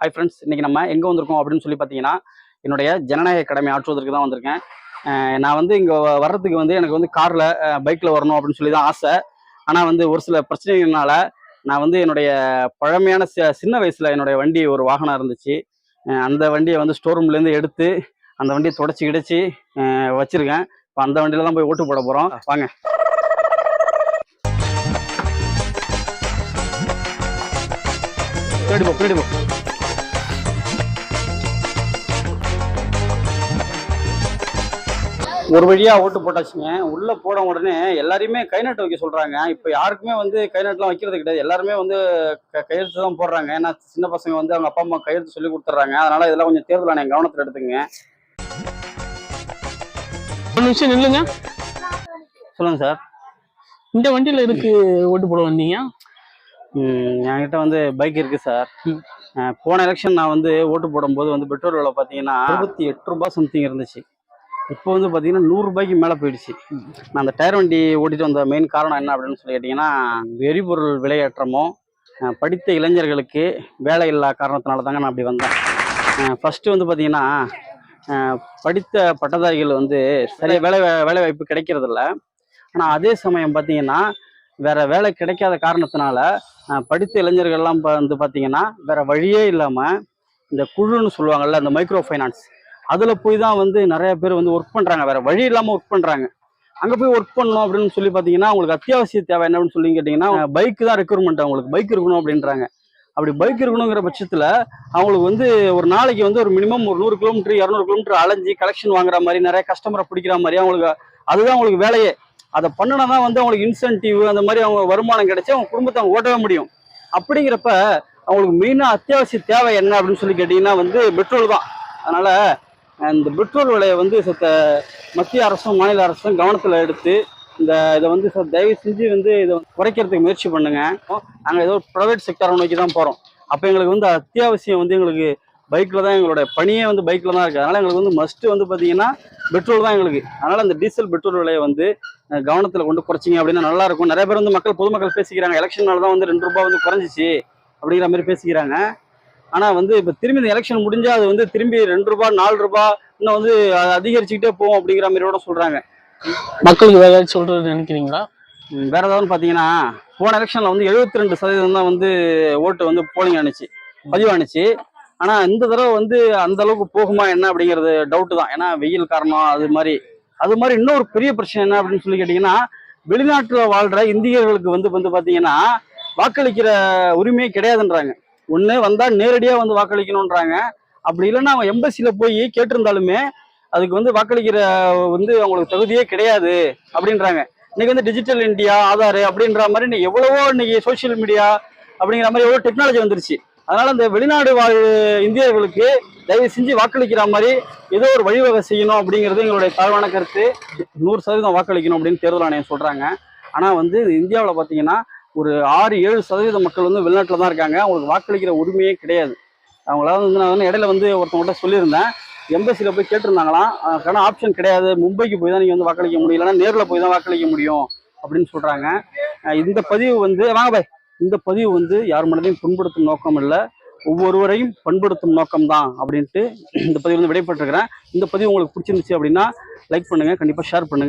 Hi friends இன்னைக்கு நம்ம எங்கே வந்திருக்கோம் அப்படின்னு சொல்லி பார்த்தீங்கன்னா என்னுடைய ஜனநாயக கடமை ஆற்றுவதற்கு தான் வந்திருக்கேன். நான் வந்து இங்கே வர்றதுக்கு வந்து எனக்கு வந்து காரில் பைக்கில் வரணும் அப்படின்னு சொல்லி தான் ஆசை. ஆனால் வந்து ஒரு சில பிரச்சனைகள்னால நான் வந்து என்னுடைய பழமையான ச சின்ன வயசில் என்னுடைய வண்டி ஒரு வாகனம் இருந்துச்சு. அந்த வண்டியை வந்து ஸ்டோர் ரூம்லேருந்து எடுத்து அந்த வண்டியை தொடச்சி கிடச்சி வச்சுருக்கேன். இப்போ அந்த வண்டியில் தான் போய் ஓட்டு போட போகிறோம் வாங்க. பின்னாடி போ பின்னாடி போ. ஒரு வழியா ஓட்டு போட்டாச்சுங்க. உள்ள போன உடனே எல்லாரையுமே கை நாட்டு வைக்க சொல்றாங்க. இப்ப யாருக்குமே வந்து கை நாட்டுலாம் வைக்கிறது கிடையாது. எல்லாருமே வந்து கையெழுத்து தான் போடுறாங்க. ஏன்னா சின்ன பசங்க வந்து அவங்க அப்பா அம்மா கையெழுத்து சொல்லி கொடுத்துட்றாங்க. அதனால இதெல்லாம் கொஞ்சம் தேர்தல் ஆணையம் கவனத்தில் எடுத்துங்க ஒரு நிமிஷம் நில்லுங்க. சொல்லுங்க சார். இந்த வண்டியில இருக்கு ஓட்டு போட வந்தீங்க? என்கிட்ட வந்து பைக் இருக்கு சார். போன எலெக்ஷன் நான் வந்து ஓட்டு போடும்போது வந்து பெட்ரோல் விலை பார்த்தீங்கன்னா அறுபத்தி எட்டு ரூபாய் சம்திங் இருந்துச்சு. இப்போ வந்து பார்த்தீங்கன்னா நூறு ரூபாய்க்கு மேலே போயிடுச்சு. நான் அந்த டயர் வண்டி ஓட்டிட்டு வந்த மெயின் காரணம் என்ன அப்படின்னு சொல்லி கேட்டிங்கன்னா எரிபொருள் விலையேற்றமும் படித்த இளைஞர்களுக்கு வேலை இல்லா காரணத்தினால தாங்க நான் அப்படி வந்தேன். ஃபஸ்ட்டு வந்து பார்த்தீங்கன்னா படித்த பட்டதாரிகள் வந்து சரியாக வேலை வேலை வாய்ப்பு கிடைக்கிறதில்ல. ஆனால் அதே சமயம் பார்த்தீங்கன்னா வேற வேலை கிடைக்காத காரணத்தினால படித்த இளைஞர்கள்லாம் இப்போ வந்து பார்த்தீங்கன்னா வேற வழியே இல்லாமல் இந்த குழுன்னு சொல்லுவாங்கல்ல இந்த மைக்ரோ ஃபைனான்ஸ் அதில் போய் தான் வந்து நிறைய பேர் வந்து ஒர்க் பண்ணுறாங்க வேற வழி இல்லாமல் ஒர்க் பண்ணுறாங்க அங்கே போய் ஒர்க் பண்ணணும் அப்படின்னு சொல்லி பார்த்தீங்கன்னா அவங்களுக்கு அத்தியாவசிய தேவை என்ன அப்படின்னு சொல்லி கேட்டிங்கன்னா பைக் தான் ரெக்யூர்மெண்ட் அவங்களுக்கு பைக் இருக்கணும் அப்படின்றாங்க. அப்படி பைக் இருக்கணுங்கிற பட்சத்தில் அவங்களுக்கு வந்து ஒரு நாளைக்கு வந்து ஒரு மினிமம் ஒரு நூறு கிலோமீட்டர் இரநூறு கிலோமீட்டர் அலைஞ்சி கலெக்ஷன் வாங்குற மாதிரி நிறைய கஸ்டமரை பிடிக்கிற மாதிரி அவங்களுக்கு அதுதான் அவங்களுக்கு வேலையே. அதை பண்ணினா தான் வந்து அவங்களுக்கு இன்சென்டிவ் அந்த மாதிரி அவங்க வருமானம் கிடைச்சி அவங்க குடும்பத்தை அவங்க ஓட்டவே முடியும். அப்படிங்கிறப்ப அவங்களுக்கு மெயினாக அத்தியாவசிய தேவை என்ன அப்படின்னு சொல்லி கேட்டிங்கன்னா வந்து பெட்ரோல் தான். அதனால் இந்த பெட்ரோல் விலையை வந்து சத்த மத்திய அரசும் மாநில அரசும் கவனத்தில் எடுத்து இந்த இதை வந்து சார் தயவு செஞ்சு வந்து இதை குறைக்கிறதுக்கு முயற்சி பண்ணுங்க. நாங்கள் ஏதோ ப்ரைவேட் செக்டரை நோக்கி தான் போகிறோம் அப்போ எங்களுக்கு வந்து அத்தியாவசியம் வந்து எங்களுக்கு பைக்கில் தான் எங்களோட பணியே வந்து பைக்கில் தான் இருக்குது அதனால் எங்களுக்கு வந்து மஸ்ட்டு வந்து பார்த்தீங்கன்னா பெட்ரோல் தான் எங்களுக்கு. அதனால் அந்த டீசல் பெட்ரோல் விலையை வந்து கவனத்தில் கொண்டு குறைச்சிங்க அப்படின்னா நல்லா இருக்கும். நிறைய பேர் வந்து மக்கள் பொதுமக்கள் பேசிக்கிறாங்க. எலெக்ஷனால தான் வந்து ரெண்டு ரூபா வந்து குறைஞ்சிச்சு அப்படிங்கிற மாதிரி பேசிக்கிறாங்க. ஆனால் வந்து இப்போ திரும்பி இந்த எலெக்ஷன் முடிஞ்சா அது வந்து திரும்பி ரெண்டு ரூபாய் நாலு ரூபாய் இன்னும் வந்து அது அதிகரிச்சுக்கிட்டே போகும் அப்படிங்கிற மாதிரி கூட சொல்கிறாங்க மக்களுக்கு வேற ஏதாச்சும் சொல்றது நினைக்கிறீங்களா? வேற ஏதாவது பார்த்தீங்கன்னா போன எலெக்ஷன்ல வந்து 72% ரெண்டு சதவீதம் தான் வந்து ஓட்டு வந்து போலிங் ஆனிச்சு பதிவானுச்சு ஆனா இந்த தடவை வந்து அந்த அளவுக்கு போகுமா என்ன அப்படிங்கிறது டவுட் தான். ஏன்னா வெயில் காரணம் அது மாதிரி அது மாதிரி இன்னொரு பெரிய பிரச்சனை என்ன அப்படின்னு சொல்லி கேட்டீங்கன்னா வெளிநாட்டுல வாழ்ற இந்தியர்களுக்கு வந்து வந்து பாத்தீங்கன்னா வாக்களிக்கிற உரிமையே கிடையாதுன்றாங்க. ஒன்று வந்தால் நேரடியாக வந்து வாக்களிக்கணுன்றாங்க அப்படி இல்லைன்னா அவங்க எம்பசியில் போய் கேட்டிருந்தாலுமே அதுக்கு வந்து வாக்களிக்கிற வந்து அவங்களுக்கு தகுதியே கிடையாது அப்படின்றாங்க. இன்னைக்கு வந்து டிஜிட்டல் இந்தியா ஆதார் அப்படின்ற மாதிரி இன்னைக்கு எவ்வளவோ இன்னைக்கு சோஷியல் மீடியா அப்படிங்கிற மாதிரி எவ்வளோ டெக்னாலஜி வந்துருச்சு. அதனால இந்த வெளிநாடு வாழ் இந்தியர்களுக்கு தயவு செஞ்சு வாக்களிக்கிற மாதிரி ஏதோ ஒரு வழிவகை செய்யணும் அப்படிங்கிறது எங்களுடைய தாழ்வான கருத்து. நூறு சதவீதம் வாக்களிக்கணும் அப்படின்னு தேர்தல் ஆணையம் சொல்றாங்க. ஆனால் வந்து இந்தியாவில் பார்த்தீங்கன்னா ஒரு ஆறு ஏழு சதவீத மக்கள் வந்து வெளிநாட்டில் தான் இருக்காங்க. அவங்களுக்கு வாக்களிக்கிற உரிமையே கிடையாது. அவங்களால வந்து நான் வந்து இடையில வந்து ஒருத்தவங்கள்ட்ட சொல்லியிருந்தேன். எம்பசியில் போய் கேட்டிருந்தாங்களாம். அதுக்கான ஆப்ஷன் கிடையாது. மும்பைக்கு போய் தான் நீங்கள் வந்து வாக்களிக்க முடியலன்னா நேரில் போய் தான் வாக்களிக்க முடியும் அப்படின்னு சொல்கிறாங்க இந்த பதிவு வந்து வாங்க பாய். இந்த பதிவு வந்து யார் மனதையும் புண்படுத்தும் நோக்கம் இல்லை. ஒவ்வொருவரையும் பண்படுத்தும் நோக்கம் தான் அப்படின்ட்டு இந்த பதிவு வந்து விடைபெற்றுக்கிறேன் இந்த பதிவு உங்களுக்கு பிடிச்சிருந்துச்சு அப்படின்னா லைக் பண்ணுங்கள் கண்டிப்பாக ஷேர் பண்ணுங்கள்